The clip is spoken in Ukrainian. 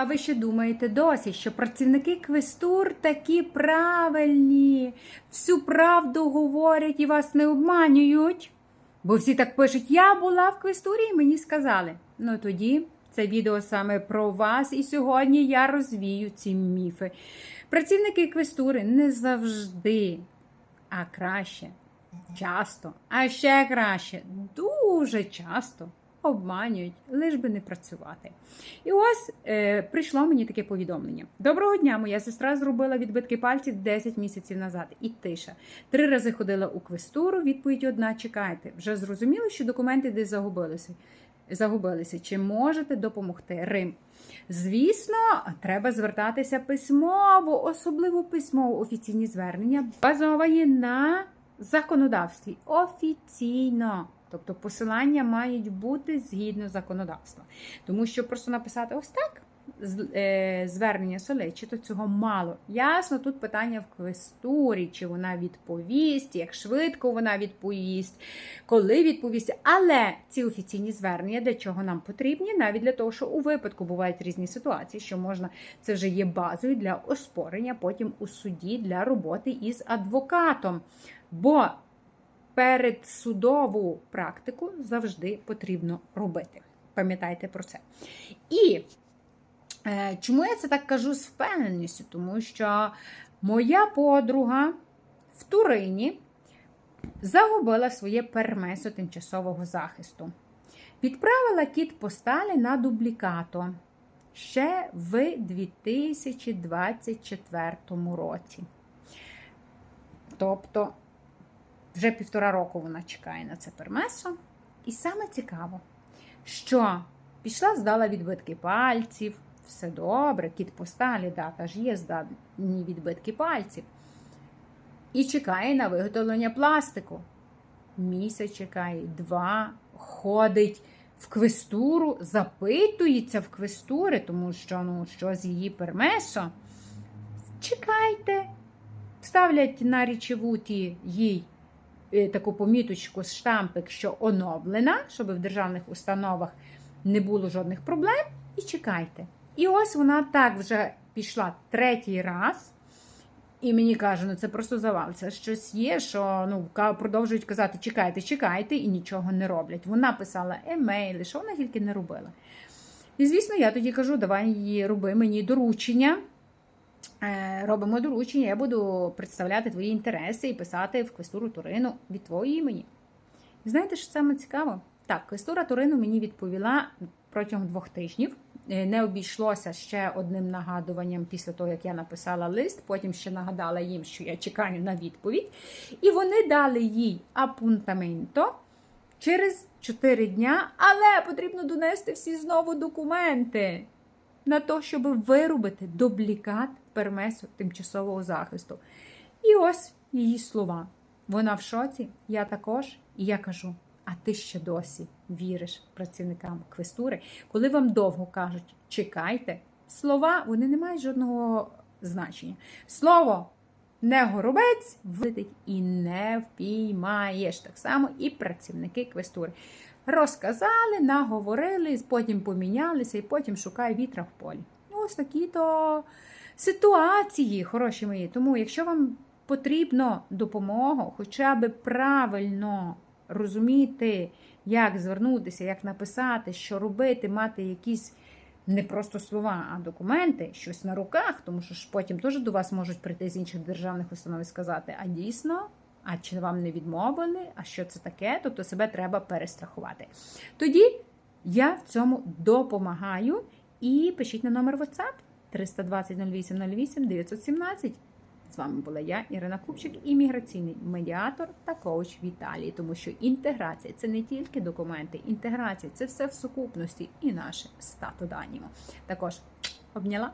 А ви ще думаєте досі, що працівники квестур такі правильні, всю правду говорять і вас не обманюють? Бо всі так пишуть, я була в квестурі і мені сказали. Ну тоді це відео саме про вас, і сьогодні я розвію ці міфи. Працівники квестури не завжди, а краще, часто, а ще краще, дуже часто обманюють, лиш би не працювати. І ось е, прийшло мені таке повідомлення. Доброго дня, моя сестра зробила відбитки пальців 10 місяців назад. І тиша. Три рази ходила у квестуру. Відповідь одна: чекайте. Вже зрозуміло, що документи десь загубилися. Загубилися. Чи можете допомогти? Рим. Звісно, треба звертатися письмово, особливо письмово офіційні звернення, базовані на законодавстві. Офіційно. Тобто посилання мають бути згідно законодавства. Тому що просто написати ось так е, звернення солечі, то цього мало. Ясно, тут питання в квестурі, чи вона відповість, як швидко вона відповість, коли відповість. Але ці офіційні звернення для чого нам потрібні? Навіть для того, що у випадку бувають різні ситуації, що можна це вже є базою для оспорення потім у суді для роботи із адвокатом. Бо передсудову практику завжди потрібно робити. Пам'ятайте про це. І е, чому я це так кажу з впевненістю? Тому що моя подруга в Турині загубила своє пермесо тимчасового захисту. Відправила кіт посталі на дублікато ще в 2024 році. Тобто вже півтора року вона чекає на це пермесо. І саме цікаво, що пішла, здала відбитки пальців, все добре, кіт по сталі, дата ж є здані відбитки пальців. І чекає на виготовлення пластику. Місяць чекає, два, ходить в квестуру, запитується в квестури, тому що ну, що з її пермесо. Чекайте, ставлять на річевуті їй е, таку поміточку штампик, що оновлена, щоб в державних установах не було жодних проблем. І чекайте. І ось вона так вже пішла третій раз. І мені каже, ну це просто завал. Це щось є, що ну продовжують казати, чекайте, чекайте, і нічого не роблять. Вона писала емейли, що вона тільки не робила. І звісно, я тоді кажу, давай її роби мені доручення. Е, Робимо доручення, я буду представляти твої інтереси і писати в квестуру Турину від твого імені. Знаєте, що саме цікаво? Так, квестура Турину мені відповіла протягом двох тижнів. Е, Не обійшлося ще одним нагадуванням після того, як я написала лист. Потім ще нагадала їм, що я чекаю на відповідь. І вони дали їй апунтаменто через 4 дня, але потрібно донести всі знову документи на те, щоб виробити дублікат пермесу тимчасового захисту. І ось її слова. Вона в шоці, я також, і я кажу: а ти ще досі віриш працівникам квестури, коли вам довго кажуть чекайте, слова вони не мають жодного значення. Слово не горобець влетить і не впіймаєш. Так само і працівники квестури. Розказали, наговорили, потім помінялися, і потім шукай вітра в полі. Ось такі то ситуації, хороші мої. Тому, якщо вам потрібна допомога, хоча б правильно розуміти, як звернутися, як написати, що робити, мати якісь не просто слова, а документи, щось на руках, тому що ж потім теж до вас можуть прийти з інших державних установ і сказати, а дійсно. А чи вам не відмовили? А що це таке? Тобто себе треба перестрахувати. Тоді я в цьому допомагаю і пишіть на номер WhatsApp 320 08 08 917. З вами була я, Ірина Купчик, імміграційний медіатор та коуч в Італії, тому що інтеграція це не тільки документи, інтеграція це все в сукупності і наше статуданімо. Також обняла.